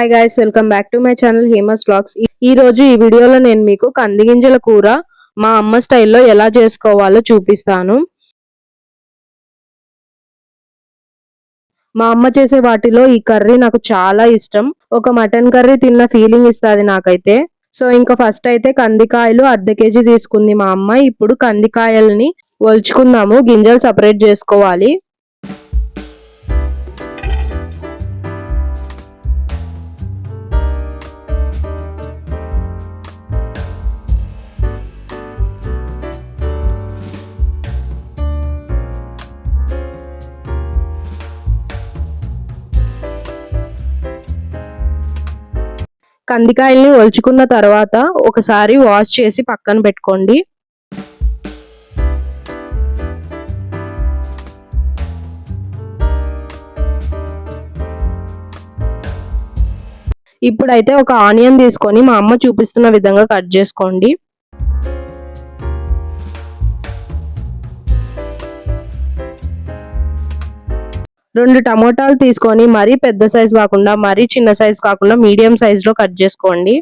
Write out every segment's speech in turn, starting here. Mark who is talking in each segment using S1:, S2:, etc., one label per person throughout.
S1: Hi guys welcome back to my channel Hema's blogs ఈ రోజు ఈ వీడియోలో నేను మీకు కందిగింజల కూర మా అమ్మ స్టైల్లో ఎలా చేసుకోవాలో చూపిస్తాను. మా అమ్మ చేసే వాటిలో ఈ కర్రీ నాకు చాలా ఇష్టం. ఒక మటన్ కర్రీ తిన్న ఫీలింగ్ ఇస్తుంది నాకైతే. సో ఇంకా ఫస్ట్ అయితే కందికాయలు అర్ధ కేజీ తీసుకుంది మా అమ్మ. ఇప్పుడు కందికాయలని ఒలుచుకుందాము గింజలు సపరేట్ చేసుకోవాలి. కందికాయల్ని ఒలుచుకున్న తర్వాత ఒకసారి వాష్ చేసి పక్కన పెట్టుకోండి. ఇప్పుడైతే ఒక ఆనియన్ తీసుకొని మా అమ్మ చూపిస్తున్న విధంగా కట్ చేసుకోండి. రెండు టమోటాలు తీసుకొని మరీ పెద్ద సైజ్ కాకుండా మరీ చిన్న సైజ్ కాకుండా మీడియం సైజులో కట్ చేసుకోండి.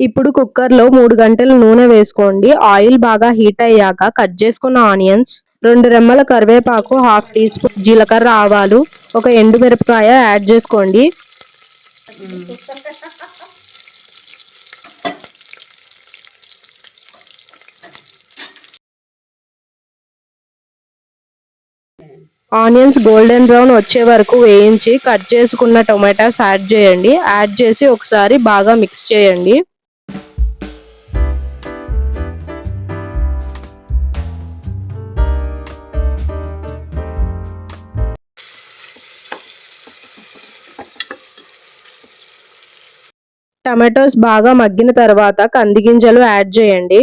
S1: ఇప్పుడు కుక్కర్లో మూడు గంటలు నూనె వేసుకోండి. ఆయిల్ బాగా హీట్ అయ్యాక కట్ చేసుకున్న ఆనియన్స్ రెండు రెమ్మల కరివేపాకు హాఫ్ టీ స్పూన్ జీలకర్ర ఆవాలు ఒక ఎండు మిరపకాయ యాడ్ చేసుకోండి ఆనియన్స్ గోల్డెన్ బ్రౌన్ వచ్చే వరకు వేయించి కట్ చేసుకున్న టొమాటోస్ యాడ్ చేయండి. యాడ్ చేసి ఒకసారి బాగా మిక్స్ చేయండి. టమాటోస్ బాగా మగ్గిన తర్వాత కంది గింజలు యాడ్ చేయండి.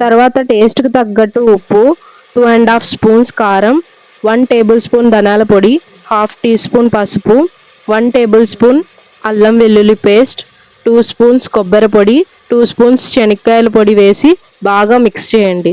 S1: తర్వాత టేస్ట్కి తగ్గట్టు ఉప్పు టూ అండ్ హాఫ్ స్పూన్స్ కారం వన్ టేబుల్ స్పూన్ ధనాల పొడి హాఫ్ టీ స్పూన్ పసుపు వన్ టేబుల్ స్పూన్ అల్లం వెల్లుల్లి పేస్ట్ టూ స్పూన్స్ కొబ్బరి పొడి టూ స్పూన్స్ శనక్కాయల పొడి వేసి బాగా మిక్స్ చేయండి.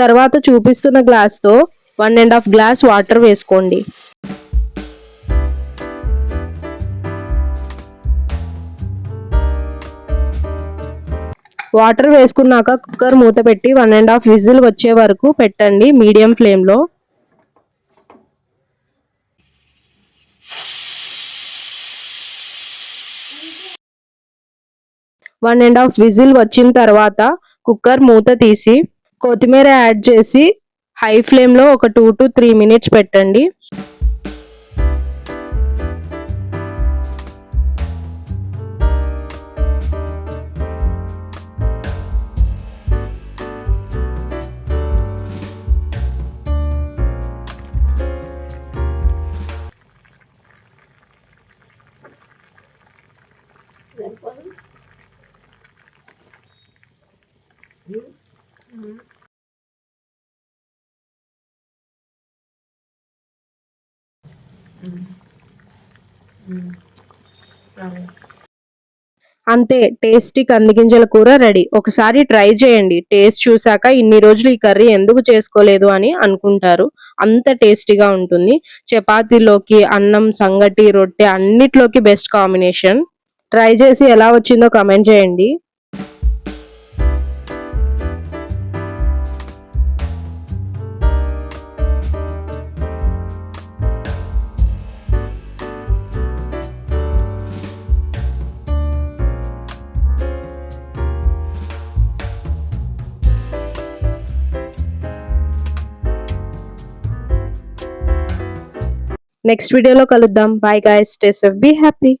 S1: తర్వాత చూపిస్తున్న గ్లాస్తో one and half glass water వేసుకోండి. వాటర్ వేసుకున్నాక కుక్కర్ మూత పెట్టి వన్ అండ్ హాఫ్ విజిల్ వచ్చే వరకు పెట్టండి మీడియం ఫ్లేమ్లో. వన్ అండ్ హాఫ్ విజిల్ వచ్చిన తర్వాత కుక్కర్ మూత తీసి కొత్తిమీర యాడ్ చేసి హై ఫ్లేమ్లో ఒక టూ టు త్రీ మినిట్స్ పెట్టండి. అంతే టేస్టీ కందిగింజల కూర రెడీ. ఒకసారి ట్రై చేయండి. టేస్ట్ చూసాక ఇన్ని రోజులు ఈ కర్రీ ఎందుకు చేసుకోలేదు అని అనుకుంటారు. అంత టేస్టీగా ఉంటుంది. చపాతీలోకి అన్నం సంగటి రొట్టె అన్నిట్లోకి బెస్ట్ కాంబినేషన్. ట్రై చేసి ఎలా వచ్చిందో కమెంట్ చేయండి. నెక్స్ట్ వీడియోలో కలుద్దాం bye guys stay safe be happy